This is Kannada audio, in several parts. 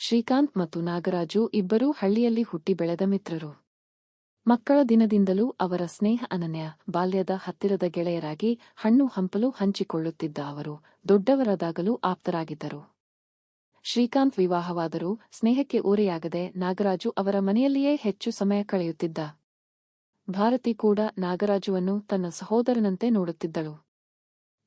ಶ್ರೀಕಾಂತ್ ಮತ್ತು ನಾಗರಾಜು ಇಬ್ಬರೂ ಹಳ್ಳಿಯಲ್ಲಿ ಹುಟ್ಟಿ ಬೆಳೆದ ಮಿತ್ರರು. ಮಕ್ಕಳ ದಿನದಿಂದಲೂ ಅವರ ಸ್ನೇಹ ಅನನ್ಯ, ಬಾಲ್ಯದ ಹತ್ತಿರದ ಗೆಳೆಯರಾಗಿ ಹಣ್ಣು ಹಂಪಲು ಹಂಚಿಕೊಳ್ಳುತ್ತಿದ್ದ ಅವರು ದೊಡ್ಡವರಾದಾಗಲೂ ಆಪ್ತರಾಗಿದ್ದರು. ಶ್ರೀಕಾಂತ್ ವಿವಾಹವಾದರೂ ಸ್ನೇಹಕ್ಕೆ ಓರೆಯಾಗದೆ ನಾಗರಾಜು ಅವರ ಮನೆಯಲ್ಲಿಯೇ ಹೆಚ್ಚು ಸಮಯ ಕಳೆಯುತ್ತಿದ್ದ. ಭಾರತಿ ಕೂಡ ನಾಗರಾಜುವನ್ನು ತನ್ನ ಸಹೋದರನಂತೆ ನೋಡುತ್ತಿದ್ದಳು.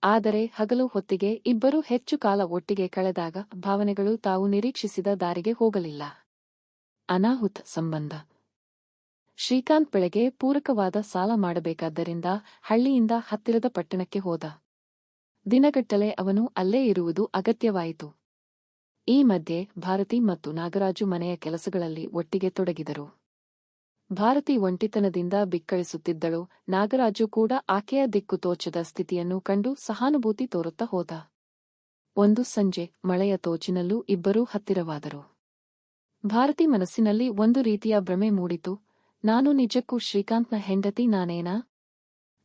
ಆದರೆ ಹಗಲು ಹೊತ್ತಿಗೆ ಇಬ್ಬರೂ ಹೆಚ್ಚು ಕಾಲ ಒಟ್ಟಿಗೆ ಕಳೆದಾಗ ಭಾವನೆಗಳು ತಾವು ನಿರೀಕ್ಷಿಸಿದ ದಾರಿಗೆ ಹೋಗಲಿಲ್ಲ. ಅನಾಹುತ ಸಂಬಂಧ. ಶ್ರೀಕಾಂತ್ ಬೆಳೆಗೆ ಪೂರಕವಾದ ಸಾಲ ಮಾಡಬೇಕಾದ್ದರಿಂದ ಹಳ್ಳಿಯಿಂದ ಹತ್ತಿರದ ಪಟ್ಟಣಕ್ಕೆ ಹೋದ. ದಿನಗಟ್ಟಲೆ ಅವನು ಅಲ್ಲೇ ಇರುವುದು ಅಗತ್ಯವಾಯಿತು. ಈ ಮಧ್ಯೆ ಭಾರತಿ ಮತ್ತು ನಾಗರಾಜು ಮನೆಯ ಕೆಲಸಗಳಲ್ಲಿ ಒಟ್ಟಿಗೆ ತೊಡಗಿದರು. ಭಾರತಿ ಒಂಟಿತನದಿಂದ ಬಿಕ್ಕಳಿಸುತ್ತಿದ್ದಳು. ನಾಗರಾಜು ಕೂಡ ಆಕೆಯ ದಿಕ್ಕು ತೋಚದ ಸ್ಥಿತಿಯನ್ನು ಕಂಡು ಸಹಾನುಭೂತಿ ತೋರುತ್ತಾ ಹೋದ. ಒಂದು ಸಂಜೆ ಮಳೆಯ ತೋಚಿನಲ್ಲೂ ಇಬ್ಬರೂ ಹತ್ತಿರವಾದರು. ಭಾರತಿ ಮನಸ್ಸಿನಲ್ಲಿ ಒಂದು ರೀತಿಯ ಭ್ರಮೆ ಮೂಡಿತು. ನಾನು ನಿಜಕ್ಕೂ ಶ್ರೀಕಾಂತ್ನ ಹೆಂಡತಿ ನಾನೇನಾ?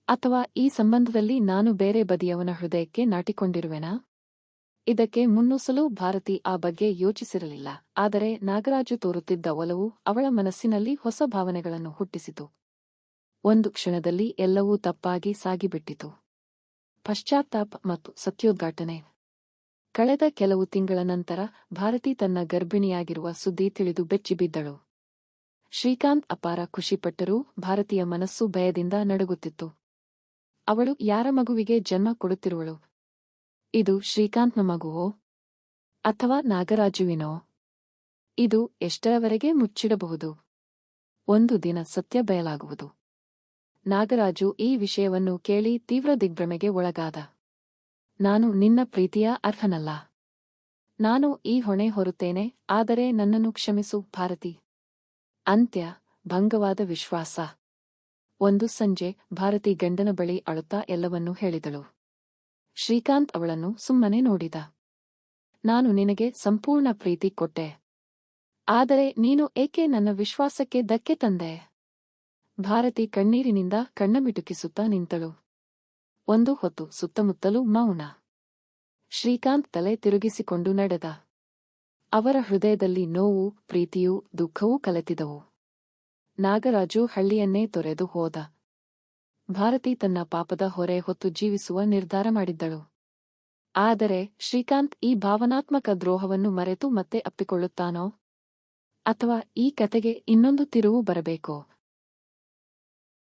ಅಥವಾ ಈ ಸಂಬಂಧದಲ್ಲಿ ನಾನು ಬೇರೆ ಬದಿಯವನ ಹೃದಯಕ್ಕೆ ನಾಟಿಕೊಂಡಿರುವೆನಾ? ಇದಕ್ಕೆ ಮುನ್ನುಸಲು ಭಾರತಿ ಆ ಬಗ್ಗೆ ಯೋಚಿಸಿರಲಿಲ್ಲ. ಆದರೆ ನಾಗರಾಜು ತೋರುತ್ತಿದ್ದ ಒಲವು ಅವಳ ಮನಸ್ಸಿನಲ್ಲಿ ಹೊಸ ಭಾವನೆಗಳನ್ನು ಹುಟ್ಟಿಸಿತು. ಒಂದು ಕ್ಷಣದಲ್ಲಿ ಎಲ್ಲವೂ ತಪ್ಪಾಗಿ ಸಾಗಿಬಿಟ್ಟಿತು. ಪಶ್ಚಾತ್ತಾಪ ಮತ್ತು ಸತ್ಯೋದ್ಘಾಟನೆ. ಕಳೆದ ಕೆಲವು ತಿಂಗಳ ನಂತರ ಭಾರತಿ ತನ್ನ ಗರ್ಭಿಣಿಯಾಗಿರುವ ಸುದ್ದಿ ತಿಳಿದು ಬೆಚ್ಚಿಬಿದ್ದಳು ಶ್ರೀಕಾಂತ್ ಅಪಾರ ಖುಷಿಪಟ್ಟರೂ ಭಾರತೀಯ ಮನಸ್ಸು ಭಯದಿಂದ ನಡುಗುತ್ತಿತ್ತು. ಅವಳು ಯಾರ ಮಗುವಿಗೆ ಜನ್ಮ ಕೊಡುತ್ತಿರುವಳು? ಇದು ಶ್ರೀಕಾಂತ್ನ ಮಗುವೋ ಅಥವಾ ನಾಗರಾಜುವಿನೋ? ಇದು ಎಷ್ಟರವರೆಗೆ ಮುಚ್ಚಿಡಬಹುದು? ಒಂದು ದಿನ ಸತ್ಯ ಬಯಲಾಗುವುದು. ನಾಗರಾಜು ಈ ವಿಷಯವನ್ನು ಕೇಳಿ ತೀವ್ರ ದಿಗ್ಭ್ರಮೆಗೆ ಒಳಗಾದ. ನಾನು ನಿನ್ನ ಪ್ರೀತಿಯ ಅರ್ಹನಲ್ಲ. ನಾನು ಈ ಹೊಣೆ ಹೊರುತ್ತೇನೆ, ಆದರೆ ನನ್ನನ್ನು ಕ್ಷಮಿಸು ಭಾರತಿ. ಅಂತ್ಯ, ಭಂಗವಾದ ವಿಶ್ವಾಸ. ಒಂದು ಸಂಜೆ ಭಾರತಿ ಗಂಡನ ಬಳಿ ಅಳುತ್ತಾ ಎಲ್ಲವನ್ನೂ ಹೇಳಿದಳು. ಶ್ರೀಕಾಂತ್ ಅವಳನ್ನು ಸುಮ್ಮನೆ ನೋಡಿದ. ನಾನು ನಿನಗೆ ಸಂಪೂರ್ಣ ಪ್ರೀತಿ ಕೊಟ್ಟೆ. ಆದರೆ ನೀನು ಏಕೆ ನನ್ನ ವಿಶ್ವಾಸಕ್ಕೆ ಧಕ್ಕೆ ತಂದೆ? ಭಾರತಿ ಕಣ್ಣೀರಿನಿಂದ ಕಣ್ಣಮಿಟುಕಿಸುತ್ತಾ ನಿಂತಳು. ಒಂದು ಹೊತ್ತು ಸುತ್ತಮುತ್ತಲೂ ಮೌನ. ಶ್ರೀಕಾಂತ್ ತಲೆ ತಿರುಗಿಸಿಕೊಂಡು ನಡೆದ. ಅವರ ಹೃದಯದಲ್ಲಿ ನೋವು, ಪ್ರೀತಿಯೂ, ದುಃಖವೂ ಕಲೆತಿದವು. ನಾಗರಾಜು ಹಳ್ಳಿಯನ್ನೇ ತೊರೆದು ಹೋದ. ಭಾರತಿ ತನ್ನ ಪಾಪದ ಹೊರೆ ಹೊತ್ತು ಜೀವಿಸುವ ನಿರ್ಧಾರ ಮಾಡಿದ್ದಳು. ಆದರೆ ಶ್ರೀಕಾಂತ್ ಈ ಭಾವನಾತ್ಮಕ ದ್ರೋಹವನ್ನು ಮರೆತು ಮತ್ತೆ ಅಪ್ಪಿಕೊಳ್ಳುತ್ತಾನೋ? ಅಥವಾ ಈ ಕತೆಗೆ ಇನ್ನೊಂದು ತಿರುವು ಬರಬೇಕೋ?